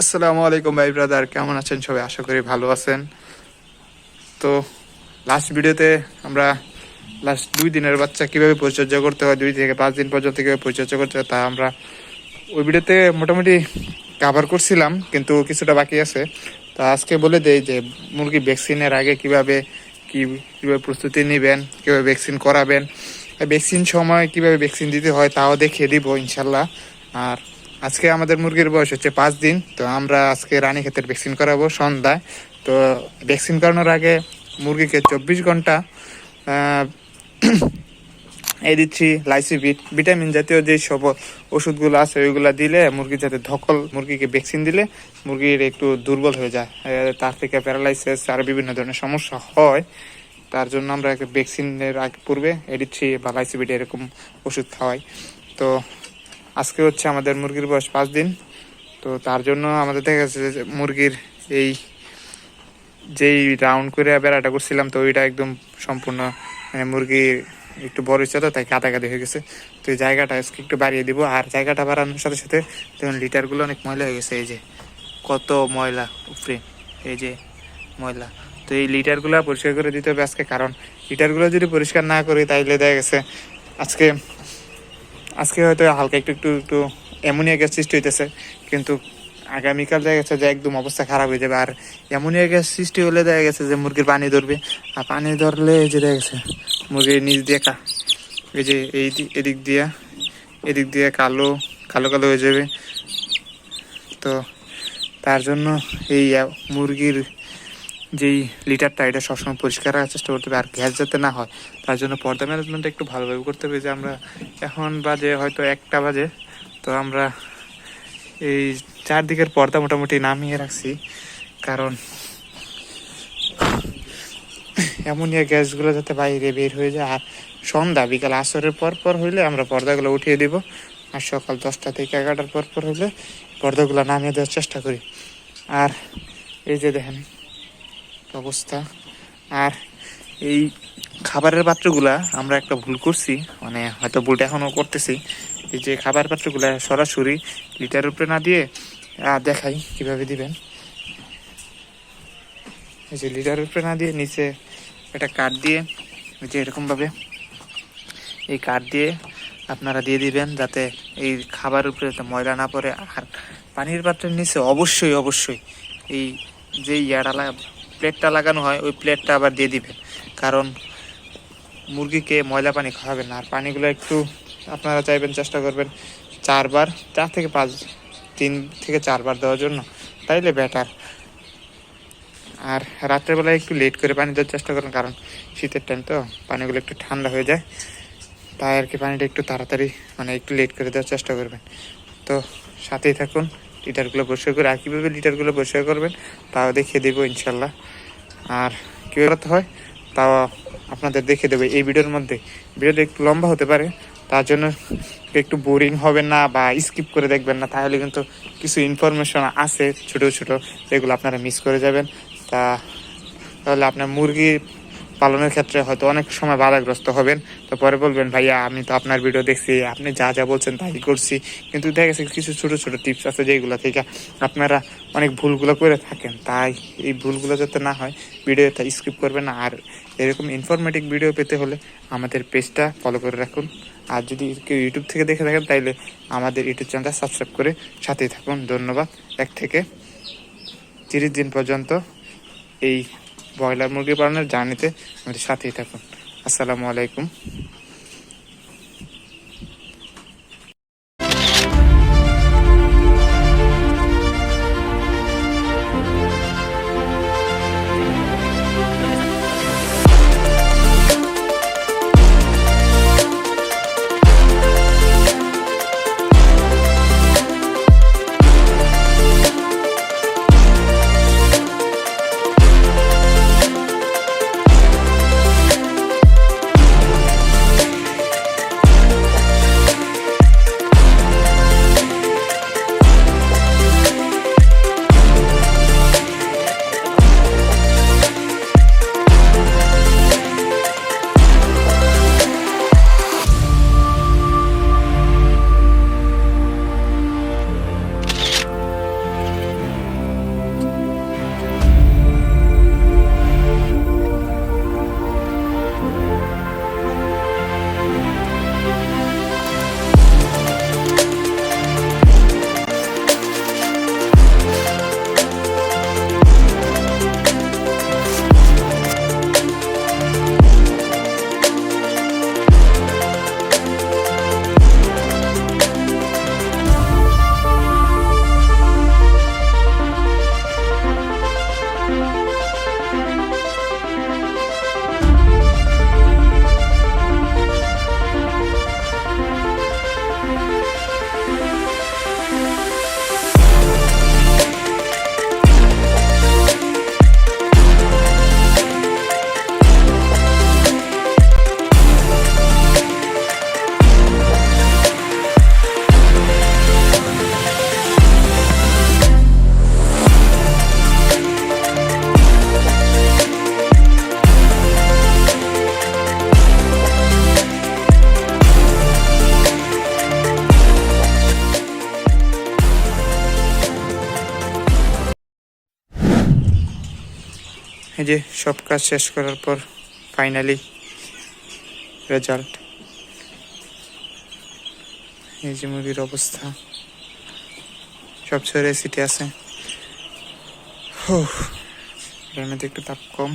আসসালামু আলাইকুম ভাই ব্রাদার, কেমন আছেন সবাই? আশা করি ভালো আছেন। তো লাস্ট ভিডিওতে আমরা লাস্ট দুই দিনের বাচ্চা কীভাবে পরিচর্যা করতে হয়, দুই থেকে পাঁচ দিন পর্যন্ত কীভাবে পরিচর্যা করতে হয় তা আমরা ওই ভিডিওতে মোটামুটি কাভার করছিলাম, কিন্তু কিছুটা বাকি আছে। তা আজকে বলে দেই যে মুরগি ভ্যাকসিনের আগে কীভাবে কি, কীভাবে প্রস্তুতি নেবেন, কীভাবে ভ্যাকসিন করাবেন ভ্যাকসিন সময় কীভাবে ভ্যাকসিন দিতে হয় তাও দেখিয়ে দিব ইনশাল্লাহ। আর আজকে আমাদের মুরগির বয়স হচ্ছে পাঁচ দিন, তো আমরা আজকে রানী ক্ষেতের ভ্যাকসিন করাবো সন্ধ্যায়। তো ভ্যাকসিন করানোর আগে মুরগিকে চব্বিশ ঘণ্টা এই দিচ্ছি লাইসিভিট ভিটামিন জাতীয় যে সব ওষুধগুলো আছে, ওইগুলো দিলে মুরগি যাতে ধকল, মুরগিকে ভ্যাকসিন দিলে মুরগির একটু দুর্বল হয়ে যায়। তার থেকে প্যারালাইসিস আর বিভিন্ন ধরনের সমস্যা হয়, তার জন্য আমরা ভ্যাকসিনের আগে পূর্বে এডিথ্রি বা লাইসিভিট এরকম ওষুধ খাওয়াই। তো আজকে হচ্ছে আমাদের মুরগির বয়স পাঁচ দিন। তো তার জন্য আমাদের দেখা গেছে মুরগির এই যেই রাউন্ড করে বেড়াটা করছিলাম, তো ওইটা একদম সম্পূর্ণ মানে মুরগির একটু বড় ইচ্ছা তো, তাই কাদা কাদি হয়ে গেছে। তো এই জায়গাটা আজকে একটু বাড়িয়ে দিব। আর জায়গাটা বাড়ানোর সাথে সাথে দেখুন লিটারগুলো অনেক ময়লা হয়ে গেছে। এই যে কত ময়লা উপরে, এই যে ময়লা। তো এই লিটারগুলো পরিষ্কার করে দিতে হবে আজকে, কারণ লিটারগুলো যদি পরিষ্কার না করি, তাইলে দেখা গেছে আজকে আজকে হয়তো হালকা একটু একটু একটু অ্যামোনিয়া গ্যাস সৃষ্টি হইতেছে, কিন্তু আগামীকাল দেখা গেছে যে একদম অবস্থা খারাপ হয়ে যাবে। আর অ্যামোনিয়া গ্যাস সৃষ্টি হলে দেখা গেছে যে মুরগির পানি ধরবে। আর পানি ধরলে যে দেখা গেছে, মুরগির নিচ দিয়ে কা এই যে এই এদিক দিয়া, এদিক দিয়ে কালো কালো কালো হয়ে যাবে। তো তার জন্য এই মুরগির যেই লিটারটা এটা সবসময় পরিষ্কার রাখার চেষ্টা করতে হবে। আর গ্যাস যাতে না হয়, তার জন্য পর্দা ম্যানেজমেন্ট একটু ভালোভাবে করতে হবে যে আমরা এখন বাজে হয়তো একটা বাজে, তো আমরা এই চারদিকের পর্দা মোটামুটি নামিয়ে রাখছি। কারণ অ্যামোনিয়া গ্যাসগুলো যাতে বাইরে বের হয়ে যায়। আর সন্ধ্যা, বিকাল আসরের পর পর হইলে আমরা পর্দাগুলো উঠিয়ে দিব। আর সকাল দশটা থেকে এগারোটার পর পর হইলে পর্দাগুলো নামিয়ে দেওয়ার চেষ্টা করি। আর এই যে দেখেন অবস্থা। আর এই খাবারের পাত্রগুলা আমরা একটা ভুল করছি মানে হয়তো ভুলটা এখনও করতেছি। এই যে খাবার পাত্রগুলা সরাসরি লিটার উপরে না দিয়ে দেখাই কীভাবে দিবেন। এই যে লিটার উপরে না দিয়ে নিচে একটা কাঠ দিয়ে, এই যে এরকমভাবে এই কাঠ দিয়ে আপনারা দিয়ে দিবেন যাতে এই খাবার উপরে যাতে ময়লা না পড়ে। আর পানির পাত্রের নিচে অবশ্যই অবশ্যই এই যে ইয়াটা লাগা প্লেটটা লাগানো হয়, ওই প্লেটটা আবার দিয়ে দিবেন কারণ মুরগিকে ময়লা পানি খাওয়াবেন না। আর পানিগুলো একটু আপনারা চাইবেন চেষ্টা করবেন চারবার, চার থেকে পাঁচ, তিন থেকে চারবার দেওয়ার জন্য। তাইলে বেটার আর রাত্রেবেলায় একটু লেট করে পানি দেওয়ার চেষ্টা করুন, কারণ শীতের টাইম তো, পানিগুলো একটু ঠান্ডা হয়ে যায়। তাই আর কি পানিটা একটু তাড়াতাড়ি মানে একটু লেট করে দেওয়ার চেষ্টা করবেন। তো সাথেই থাকুন। লিটারগুলো পরিষ্কার করে, আর কীভাবে লিটারগুলো পরিষ্কার করবেন তাও দেখিয়ে দেবো ইনশাল্লাহ। আর কীভাবে করতে হয় তাও আপনাদের দেখে দেবে এই ভিডিওর মধ্যে। ভিডিওটা একটু লম্বা হতে পারে, তার জন্য একটু বোরিং হবে না বা স্কিপ করে দেখবেন না, তাহলে কিন্তু কিছু ইনফরমেশন আছে ছোট ছোট, যেগুলো আপনারা মিস করে যাবেন। তা তাহলে আপনার মুরগি পালনের ক্ষেত্রে হয়তো অনেক সময় বাধাগ্রস্ত হবেন। তো পরে বলবেন, ভাইয়া, আমি তো আপনার ভিডিও দেখছি, আপনি যা যা বলছেন তাই করছি। কিন্তু দেখা গেছে কিছু ছোট ছোট টিপস আছে যেগুলো থেকে আপনারা অনেক ভুলগুলো করে থাকেন। তাই এই ভুলগুলো যাতে না হয়, ভিডিওটা স্কিপ করবেন আর এরকম ইনফরমেটিভ ভিডিও পেতে হলে আমাদের পেজটা ফলো করে রাখুন। আর যদি কেউ ইউটিউব থেকে দেখে থাকেন, তাইলে আমাদের ইউটিউব চ্যানেলটা সাবস্ক্রাইব করে সাথেই থাকুন। ধন্যবাদ। এক থেকে তিরিশ দিন পর্যন্ত এই ব্রয়লার মুরগি পালনের জার্নিতে আমাদের সাথেই থাকুন। আসসালামু আলাইকুম। এই যে সব কাজ শেষ করার পর ফাইনালি রেজাল্ট এই যে মুরগির অবস্থা। সব ছেড়ে সিটে আছে। এর একটু তাপ কম।